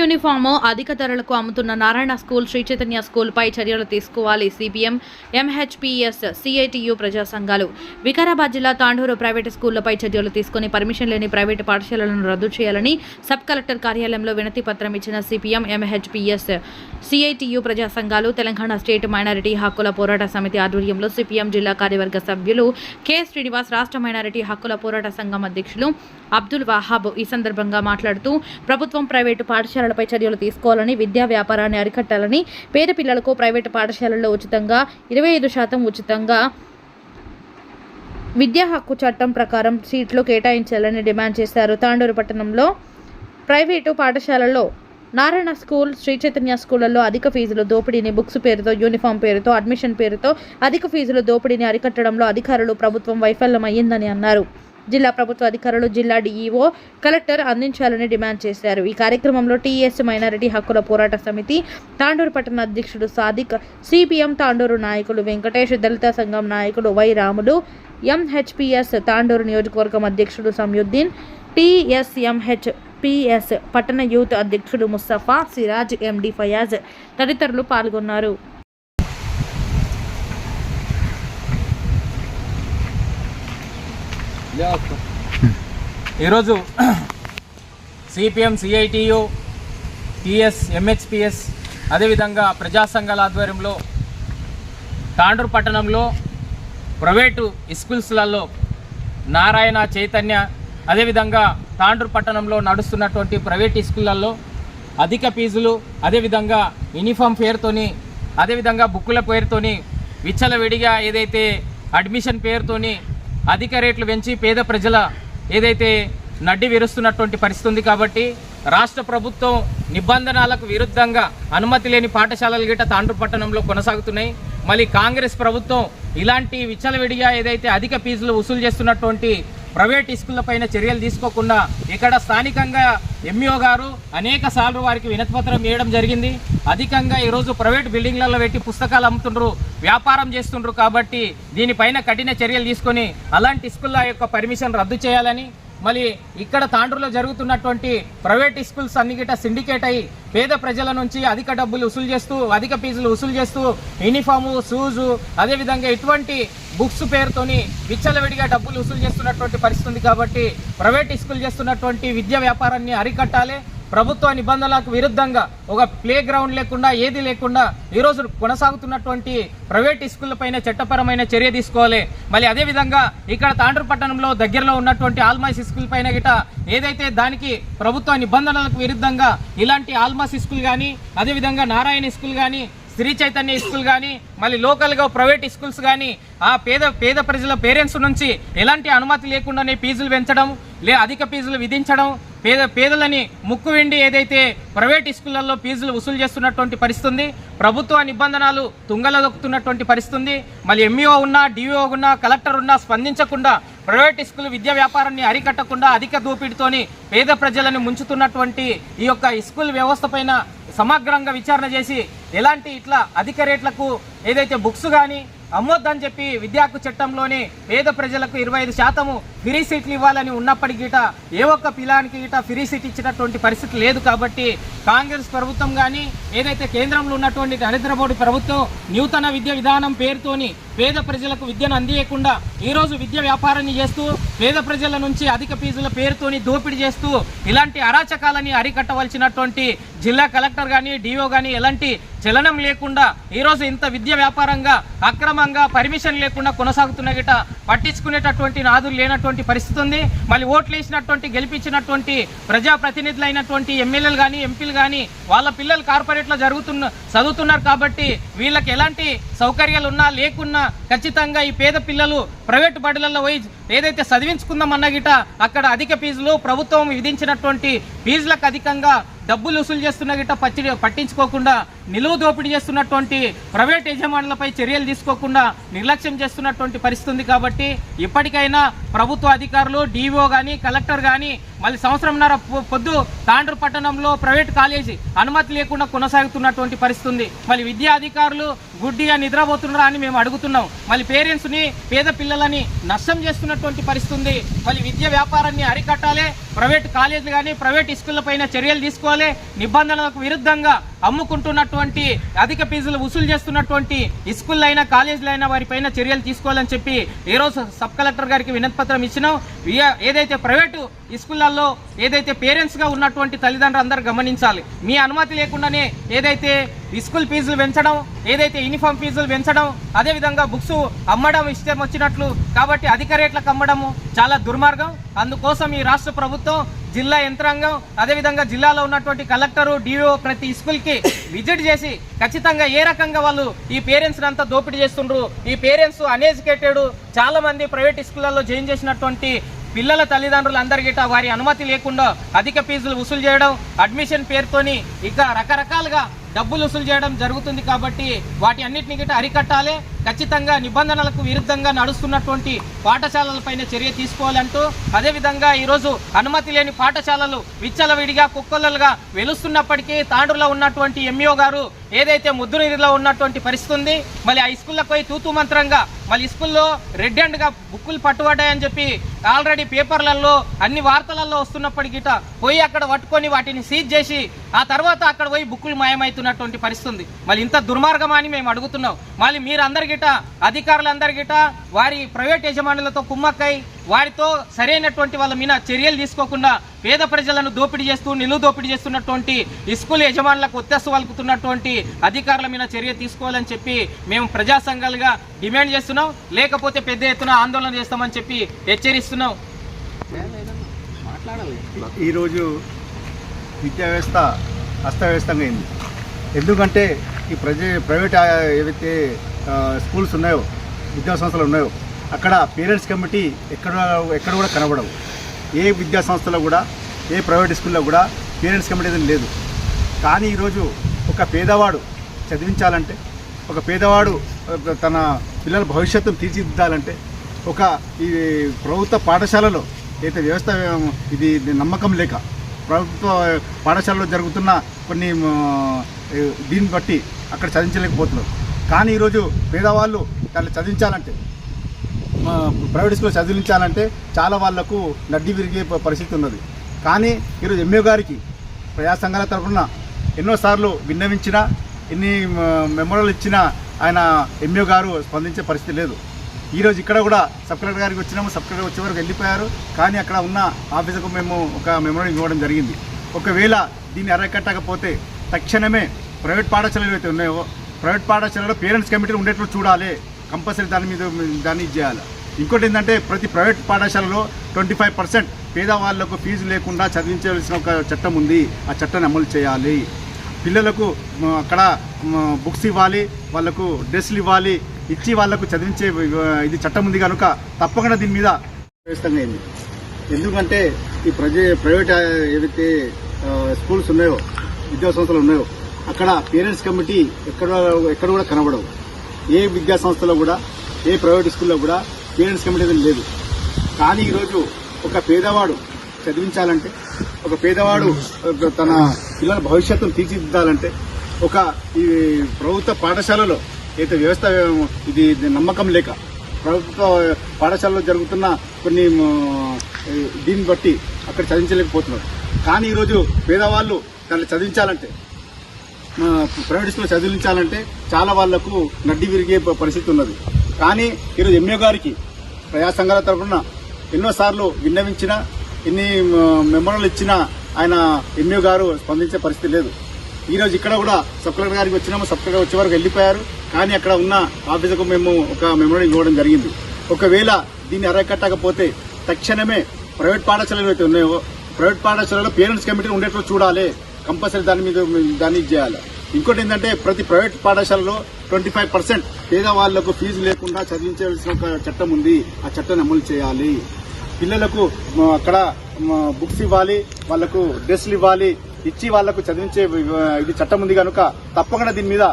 Uniform అధిక ధరలకు అమ్ముతున్న నారాయణ స్కూల్ శ్రీ చైతన్య స్కూల్పై చర్యలు తీసుకోవాలి సిపిఎం ఎంహెచ్పిఎస్ సిఐటియు ప్రజా సంఘాలు. వికారాబాద్ జిల్లా తాండూరు ప్రైవేటు స్కూళ్ళపై చర్యలు తీసుకుని పర్మిషన్ లేని ప్రైవేటు పాఠశాలలను రద్దు చేయాలని సబ్ కలెక్టర్ కార్యాలయంలో వినతి పత్రం ఇచ్చిన సిపిఎం ఎంహెచ్పిఎస్ సిఐటియు ప్రజా సంఘాలు తెలంగాణ స్టేట్ మైనారిటీ హక్కుల పోరాట సమితి ఆధ్వర్యంలో సిపిఎం జిల్లా కార్యవర్గ సభ్యులు కె. శ్రీనివాస్ రాష్ట్ర మైనారిటీ హక్కుల పోరాట సంఘం అధ్యక్షులు అబ్దుల్ వహాబ్ ఈ సందర్భంగా మాట్లాడుతూ ప్రభుత్వం ప్రైవేటు పాఠశాలలపై చర్యలు తీసుకోవాలని విద్యా వ్యాపారాన్ని అరికట్టాలని పేద పిల్లలకు ప్రైవేటు పాఠశాలల్లో ఉచితంగా ఇరవై ఐదు శాతం ఉచితంగా విద్యా హక్కు చట్టం ప్రకారం సీట్లు కేటాయించాలని డిమాండ్ చేశారు. తాండూరు పట్టణంలో ప్రైవేటు పాఠశాలల్లో నారాయణ స్కూల్ శ్రీ చైతన్య స్కూళ్ళలో అధిక ఫీజులు దోపిడీని బుక్స్ పేరుతో యూనిఫామ్ పేరుతో అడ్మిషన్ పేరుతో అధిక ఫీజులు దోపిడీని అరికట్టడంలో అధికారులు ప్రభుత్వం వైఫల్యమయ్యిందని అన్నారు. జిల్లా ప్రభుత్వ అధికారులు జిల్లా డీఈఓ కలెక్టర్ అందించాలని డిమాండ్ చేశారు. ఈ కార్యక్రమంలో టీఎస్ మైనారిటీ హక్కుల పోరాట సమితి తాండూరు పట్టణ అధ్యక్షుడు సాదిక్ సిపిఎం తాండూరు నాయకులు వెంకటేష్ దళిత సంఘం నాయకుడు వై రాములు ఎంహెచ్పిఎస్ తాండూరు నియోజకవర్గం అధ్యక్షుడు సంయుద్దీన్ టీఎస్ఎంహెచ్ పిఎస్ పట్టణ యూత్ అధ్యక్షుడు ముస్తఫా సిరాజ్ ఎండి ఫయాజ్ తదితరులు పాల్గొన్నారు. ఈరోజు సిపిఎం సిఐటియు టిఎస్ ఎంహెచ్పిఎస్ అదేవిధంగా ప్రజా సంఘాల ఆధ్వర్యంలో తాండూరు పట్టణంలో ప్రైవేటు స్కూల్స్లలో నారాయణ చైతన్య అదేవిధంగా తాండూరు పట్టణంలో నడుస్తున్నటువంటి ప్రైవేట్ స్కూళ్ళల్లో అధిక ఫీజులు అదేవిధంగా యూనిఫామ్ పేరుతోని అదేవిధంగా బుక్కుల పేరుతోని విచ్చలవిడిగా ఏదైతే అడ్మిషన్ పేరుతోని అధిక రేట్లు పెంచి పేద ప్రజల ఏదైతే నడ్డి విరుస్తున్నటువంటి పరిస్థితి ఉంది కాబట్టి రాష్ట్ర ప్రభుత్వం నిబంధనలకు విరుద్ధంగా అనుమతి లేని పాఠశాలలు గిట్ట తాండ్రు పట్టణంలో కొనసాగుతున్నాయి. మళ్ళీ కాంగ్రెస్ ప్రభుత్వం ఇలాంటి విచ్చలవిడిగా ఏదైతే అధిక ఫీజులు వసూలు చేస్తున్నటువంటి ప్రైవేట్ స్కూళ్ళపైన చర్యలు తీసుకోకుండా ఇక్కడ స్థానికంగా ఎంఈఓ గారు అనేక సార్లు వారికి వినతిపత్రం ఇవ్వడం జరిగింది. అధికంగా ఈరోజు ప్రైవేట్ బిల్డింగ్లలో పెట్టి పుస్తకాలు అమ్ముతుండ్రు వ్యాపారం చేస్తుండ్రు కాబట్టి దీనిపైన కఠిన చర్యలు తీసుకొని అలాంటి స్కూళ్ళ యొక్క పర్మిషన్ రద్దు చేయాలని మళ్ళీ ఇక్కడ తాండ్రులో జరుగుతున్నటువంటి ప్రైవేట్ స్కూల్స్ అన్ని గిట్ట సిండికేట్ అయ్యి పేద ప్రజల నుంచి అధిక డబ్బులు వసూలు చేస్తూ అధిక ఫీజులు వసూలు చేస్తూ యూనిఫాము షూజు అదేవిధంగా ఎటువంటి బుక్స్ పేరుతోని విచ్చలవిడిగా డబ్బులు వసూలు చేస్తున్నటువంటి పరిస్థితి ఉంది కాబట్టి ప్రైవేట్ స్కూల్ చేస్తున్నటువంటి విద్యా వ్యాపారాన్ని అరికట్టాలి. ప్రభుత్వ నిబంధనలకు విరుద్ధంగా ఒక ప్లే గ్రౌండ్ లేకుండా ఏది లేకుండా ఈరోజు కొనసాగుతున్నటువంటి ప్రైవేట్ స్కూళ్ళపైన చట్టపరమైన చర్య తీసుకోవాలి. మళ్ళీ అదేవిధంగా ఇక్కడ తాండ్రపట్టణంలో దగ్గరలో ఉన్నటువంటి ఆల్మాస్ స్కూల్ పైన గిట ఏదైతే దానికి ప్రభుత్వ నిబంధనలకు విరుద్ధంగా ఇలాంటి ఆల్మాస్ స్కూల్ కానీ అదేవిధంగా నారాయణ స్కూల్ కానీ శ్రీ చైతన్య స్కూల్ కానీ మళ్ళీ లోకల్గా ప్రైవేట్ స్కూల్స్ కానీ ఆ పేద పేద ప్రజల పేరెంట్స్ నుంచి ఎలాంటి అనుమతి లేకుండానే ఫీజులు పెంచడం లే అధిక ఫీజులు విధించడం పేద పేదలని ముక్కు వెండి ఏదైతే ప్రైవేట్ స్కూళ్ళల్లో ఫీజులు వసూలు చేస్తున్నటువంటి పరిస్థితుంది ప్రభుత్వ నిబంధనలు తుంగలదొక్కుతున్నటువంటి పరిస్థితి ఉంది మళ్ళీ ఎంఈఓ ఉన్నా డిఓ ఉన్నా కలెక్టర్ ఉన్నా స్పందించకుండా ప్రైవేట్ స్కూల్ విద్యా వ్యాపారాన్ని అరికట్టకుండా అధిక దూపిడితోని పేద ప్రజలను ముంచుతున్నటువంటి ఈ యొక్క స్కూల్ వ్యవస్థ సమగ్రంగా విచారణ చేసి ఎలాంటి ఇట్లా అధిక రేట్లకు ఏదైతే బుక్స్ కానీ అమ్మొద్దని చెప్పి విద్యా హక్కు చట్టంలోనే పేద ప్రజలకు ఇరవై ఐదు శాతము ఫ్రీ సీట్లు ఇవ్వాలని ఉన్నప్పటికీ గిట ఏ ఒక్క పిలానికి గిట ఫ్రీ సీట్ ఇచ్చినటువంటి పరిస్థితి లేదు కాబట్టి కాంగ్రెస్ ప్రభుత్వం కానీ ఏదైతే కేంద్రంలో ఉన్నటువంటి నరేంద్ర మోడీ ప్రభుత్వం నూతన విద్యా విధానం పేరుతోని పేద ప్రజలకు విద్యను అందియకుండా ఈరోజు విద్య వ్యాపారాన్ని చేస్తూ పేద ప్రజల నుంచి అధిక ఫీజుల పేరుతోని దోపిడీ చేస్తూ ఇలాంటి అరాచకాలని అరికట్టవలసినటువంటి జిల్లా కలెక్టర్ కానీ డిఓ కానీ ఎలాంటి చలనం లేకుండా ఈరోజు ఇంత విద్య వ్యాపారంగా అక్రమంగా పర్మిషన్ లేకుండా కొనసాగుతున్న గిట పట్టించుకునేటటువంటి నాదులు లేనటువంటి పరిస్థితి ఉంది మళ్ళీ ఓట్లు వేసినటువంటి గెలిపించినటువంటి ప్రజాప్రతినిధులైనటువంటి ఎమ్మెల్యేలు కానీ ఎంపీలు కానీ వాళ్ళ పిల్లలు కార్పొరేట్లో జరుగుతున్న చదువుతున్నారు కాబట్టి వీళ్ళకి ఎలాంటి సౌకర్యాలు ఉన్నా లేకున్నా ఖచ్చితంగా ఈ పేద పిల్లలు ప్రైవేట్ బడులలో పోయి ఏదైతే చదివించుకుందాం అన్న గిట అక్కడ అధిక ఫీజులు ప్రభుత్వం విధించినటువంటి ఫీజులకు అధికంగా డబ్బులు వసూలు చేస్తున్న గిట పచ్చి పట్టించుకోకుండా నిలువ దోపిడీ చేస్తున్నటువంటి ప్రైవేట్ యజమానులపై చర్యలు తీసుకోకుండా నిర్లక్ష్యం చేస్తున్నటువంటి పరిస్థితి ఉంది కాబట్టి ఇప్పటికైనా ప్రభుత్వ అధికారులు డీఓ కానీ కలెక్టర్ కానీ మళ్ళీ సంవత్సరంన్నర పొద్దు తాండ్రు పట్టణంలో ప్రైవేట్ కాలేజీ అనుమతి లేకుండా కొనసాగుతున్నటువంటి పరిస్థితి ఉంది. మళ్ళీ విద్యా అధికారులు గుడ్డిగా నిద్రపోతున్నారా అని మేము అడుగుతున్నాం. మళ్ళీ పేరెంట్స్ని పేద పిల్లలని నష్టం చేస్తున్నటువంటి పరిస్థితి ఉంది. మళ్ళీ విద్యా వ్యాపారాన్ని అరికట్టాలి. ప్రైవేట్ కాలేజీలు కానీ ప్రైవేట్ స్కూళ్ళ పైన చర్యలు తీసుకోవాలి. నిబంధనలకు విరుద్ధంగా అమ్ముకుంటున్నటువంటి అధిక ఫీజులు వసూలు చేస్తున్నటువంటి స్కూల్ అయినా కాలేజీలు అయినా వారిపైన చర్యలు తీసుకోవాలని చెప్పి ఈ రోజు సబ్ కలెక్టర్ గారికి వినతి పత్రం ఇచ్చినాం. ఏదైతే ప్రైవేటు స్కూళ్ళల్లో ఏదైతే పేరెంట్స్గా ఉన్నటువంటి తల్లిదండ్రులు అందరూ గమనించాలి. మీ అనుమతి లేకుండానే ఏదైతే స్కూల్ ఫీజులు పెంచడం ఏదైతే యూనిఫామ్ ఫీజులు పెంచడం అదేవిధంగా బుక్స్ అమ్మడం ఇష్టం వచ్చినట్లు కాబట్టి అధిక రేట్లకు అమ్మడము చాలా దుర్మార్గం. అందుకోసం ఈ రాష్ట్ర ప్రభుత్వం జిల్లా యంత్రాంగం అదేవిధంగా జిల్లాలో ఉన్నటువంటి కలెక్టరు డిఓ ప్రతి స్కూల్కి విజిట్ చేసి ఖచ్చితంగా ఏ రకంగా వాళ్ళు ఈ పేరెంట్స్ని అంతా దోపిడీ చేస్తుండ్రు ఈ పేరెంట్స్ అన్ఎడ్యుకేటెడ్ చాలా మంది ప్రైవేట్ స్కూళ్ళల్లో జాయిన్ చేసినటువంటి పిల్లల తల్లిదండ్రులు వారి అనుమతి లేకుండా అధిక ఫీజులు వసూలు చేయడం అడ్మిషన్ పేరుతోని ఇక రకరకాలుగా డబ్బులు వసూలు చేయడం జరుగుతుంది కాబట్టి వాటి అన్నిటిని గిట అరికట్టాలి. ఖచ్చితంగా నిబంధనలకు విరుద్ధంగా నడుస్తున్నటువంటి పాఠశాలలపైన చర్య తీసుకోవాలంటూ అదేవిధంగా ఈరోజు అనుమతి లేని పాఠశాలలు విచ్చలవిడిగా కుక్కలుగా వెలుస్తున్నప్పటికీ తాండ్రులో ఉన్నటువంటి ఎంఈఓ గారు ఏదైతే ముద్దునీరులో ఉన్నటువంటి పరిస్థితి ఉంది మళ్ళీ ఆ స్కూళ్ళకు పోయి తూతు మంత్రంగా మళ్ళీ స్కూల్లో రెడ్ హ్యాండ్గా బుక్కులు పట్టుబడ్డాయని చెప్పి ఆల్రెడీ పేపర్లలో అన్ని వార్తలలో వస్తున్నప్పటికీ పోయి అక్కడ పట్టుకొని వాటిని సీజ్ చేసి ఆ తర్వాత అక్కడ పోయి బుక్కులు మాయమవుతున్నటువంటి పరిస్థితి ఉంది. మళ్ళీ ఇంత దుర్మార్గమా అని మేము అడుగుతున్నాం. మళ్ళీ గిట అధికారులందరి గిట వారి ప్రైవేట్ యజమానులతో కుమ్మక్కై వారితో సరైనటువంటి వాళ్ళ మీద చర్యలు తీసుకోకుండా పేద ప్రజలను దోపిడీ చేస్తూ నిలువు దోపిడీ చేస్తున్నటువంటి ఇస్కూల్ యజమానులకు ఒత్తస్సు వలుకుతున్నటువంటి అధికారుల మీద చర్య తీసుకోవాలని చెప్పి మేము ప్రజా సంఘాలుగా డిమాండ్ చేస్తున్నాం. లేకపోతే పెద్ద ఎత్తున ఆందోళన చేస్తామని చెప్పి హెచ్చరిస్తున్నాం. ఈరోజు విద్యా వ్యవస్థ అస్తవ్యస్తంగా అయింది. ఎందుకంటే ఈ ప్రజ ప్రైవేట్ ఏవైతే స్కూల్స్ ఉన్నాయో విద్యా సంస్థలు ఉన్నాయో అక్కడ పేరెంట్స్ కమిటీ ఎక్కడ ఎక్కడ కూడా కనబడవు. ఏ విద్యా సంస్థలో కూడా ఏ ప్రైవేట్ స్కూల్లో కూడా పేరెంట్స్ కమిటీ అనేది లేదు. కానీ ఈరోజు ఒక పేదవాడు చదివించాలంటే ఒక పేదవాడు తన పిల్లల భవిష్యత్తును తీర్చిదిద్దాలంటే ఒక ఈ ప్రభుత్వ పాఠశాలలో అయితే వ్యవస్థ ఇది నమ్మకం లేక ప్రభుత్వ పాఠశాలలో జరుగుతున్న కొన్ని దీన్ని బట్టి అక్కడ చదివించలేకపోతున్నారు. కానీ ఈరోజు పేదవాళ్ళు వాళ్ళు చదివించాలంటే ప్రైవేట్ స్కూల్లో చదివించాలంటే చాలా వాళ్ళకు నడ్డి విరిగే పరిస్థితి ఉన్నది. కానీ ఈరోజు ఎంఏ గారికి ప్రజా సంఘాల తరఫున ఎన్నోసార్లు విన్నవించిన ఎన్ని మెమోరల్ ఇచ్చినా ఆయన ఎంఏ గారు స్పందించే పరిస్థితి లేదు. ఈరోజు ఇక్కడ కూడా సబ్ కలెక్టర్ గారికి వచ్చినాము సబ్ కలెక్టర్ వచ్చే వరకు వెళ్ళిపోయారు. కానీ అక్కడ ఉన్న ఆఫీసుకు మేము ఒక మెమోరీ ఇవ్వడం జరిగింది. ఒకవేళ దీన్ని అరకట్టకపోతే తక్షణమే ప్రైవేట్ పాఠశాలలు ఏవైతే ఉన్నాయో ప్రైవేట్ పాఠశాలలో పేరెంట్స్ కమిటీలు ఉండేట్లు చూడాలి. కంపల్సరీ దాని మీద దాన్ని చేయాలి. ఇంకోటి ఏంటంటే ప్రతి ప్రైవేట్ పాఠశాలలో ట్వంటీ ఫైవ్ పర్సెంట్ పేదవాళ్ళకు ఫీజు లేకుండా చదివించవలసిన ఒక చట్టం ఉంది. ఆ చట్టాన్ని అమలు చేయాలి. పిల్లలకు అక్కడ బుక్స్ ఇవ్వాలి వాళ్ళకు డ్రెస్సులు ఇవ్వాలి ఇచ్చి వాళ్ళకు చదివించే ఇది చట్టం ఉంది కనుక తప్పకుండా దీని మీద వ్యవస్థంగా అయింది ఎందుకంటే ఈ ప్రజ ప్రైవేట్ ఏవైతే స్కూల్స్ ఉన్నాయో విద్యా సంస్థలు ఉన్నాయో అక్కడ పేరెంట్స్ కమిటీ ఎక్కడ ఎక్కడ కూడా కనబడవు. ఏ విద్యా సంస్థలో కూడా ఏ ప్రైవేట్ స్కూల్లో కూడా పేరెంట్స్ కమిటీ అనేది లేదు. కానీ ఈరోజు ఒక పేదవాడు చదివించాలంటే ఒక పేదవాడు తన పిల్లల భవిష్యత్తును తీర్చిదిద్దాలంటే ఒక ఈ ప్రభుత్వ పాఠశాలలో అయితే వ్యవస్థ ఇది నమ్మకం లేక ప్రభుత్వ పాఠశాలలో జరుగుతున్న కొన్ని దీన్ని బట్టి అక్కడ చదివించలేకపోతున్నారు. కానీ ఈరోజు పేదవాళ్ళు దాన్ని చదివించాలంటే ప్రైవేట్ స్కూల్ చదివించాలంటే చాలా వాళ్ళకు నడ్డి విరిగే పరిస్థితి ఉన్నది. కానీ ఈరోజు ఎంఏ గారికి ప్రజా సంఘాల తరఫున ఎన్నోసార్లు విన్నవించిన ఎన్ని మెమోరల్ ఇచ్చినా ఆయన ఎంఏ గారు స్పందించే పరిస్థితి లేదు. ఈరోజు ఇక్కడ కూడా సబ్ కలెక్టర్ గారికి వచ్చినాము సబ్ కలెక్టర్ వచ్చే వరకు వెళ్ళిపోయారు. కానీ అక్కడ ఉన్న ఆఫీసుకు మేము ఒక మెమోరీ ఇవ్వడం జరిగింది. ఒకవేళ దీన్ని అరకట్టకపోతే తక్షణమే ప్రైవేట్ పాఠశాలలు అయితే ఉన్నాయో ప్రైవేట్ పాఠశాలలో పేరెంట్స్ కమిటీ ఉండేట్లు చూడాలి. కంపల్సరీ దాని మీద దాన్ని చేయాలి. ఇంకోటి ఏంటంటే ప్రతి ప్రైవేట్ పాఠశాలలో ట్వంటీ ఫైవ్ పర్సెంట్ పేదవాళ్ళకు ఫీజు లేకుండా చదివించవలసిన ఒక చట్టం ఉంది. ఆ చట్టాన్ని అమలు చేయాలి. పిల్లలకు అక్కడ బుక్స్ ఇవ్వాలి వాళ్ళకు డ్రెస్సులు ఇవ్వాలి ఇచ్చి వాళ్ళకు చదివించే ఇది చట్టం ఉంది కనుక తప్పకుండా దీని మీద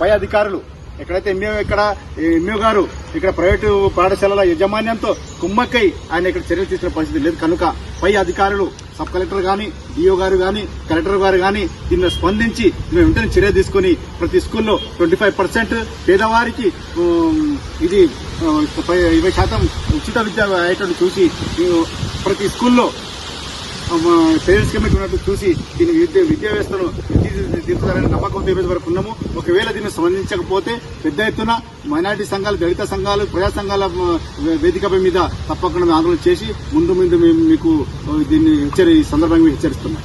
పై అధికారులు ఎక్కడైతే ఎంఏ ఇక్కడ ఎంఏ గారు ఇక్కడ ప్రైవేటు పాఠశాలల యజమాన్యంతో కుమ్మక్కై ఆయన ఇక్కడ చర్యలు తీసుకునే పరిస్థితి లేదు కనుక పై అధికారులు సబ్ కలెక్టర్ గాని డిఓ గారు గాని కలెక్టర్ గారు గాని దీన్ని స్పందించి మేము వెంటనే చర్య తీసుకుని ప్రతి స్కూల్లో ట్వంటీ ఫైవ్ పర్సెంట్ పేదవారికి ఇది ఇరవై శాతం ఉచిత విద్య అయ్యేటట్టు చూసి ప్రతి స్కూల్లో పేరెంట్స్ కమిటీ ఉన్నట్టు చూసి దీని విద్య విద్యా వ్యవస్థను తీర్చుతారనే నమ్మకంతో ఈ వరకు ఉన్నాము. ఒకవేళ దీన్ని స్పందించకపోతే పెద్ద ఎత్తున మైనార్టీ సంఘాలు దళిత సంఘాలు ప్రజా సంఘాల వేదికపై మీద తప్పకుండా ఆందోళన చేసి ముందు ముందు మేము మీకు దీన్ని హెచ్చరి ఈ సందర్భంగా హెచ్చరిస్తున్నాం.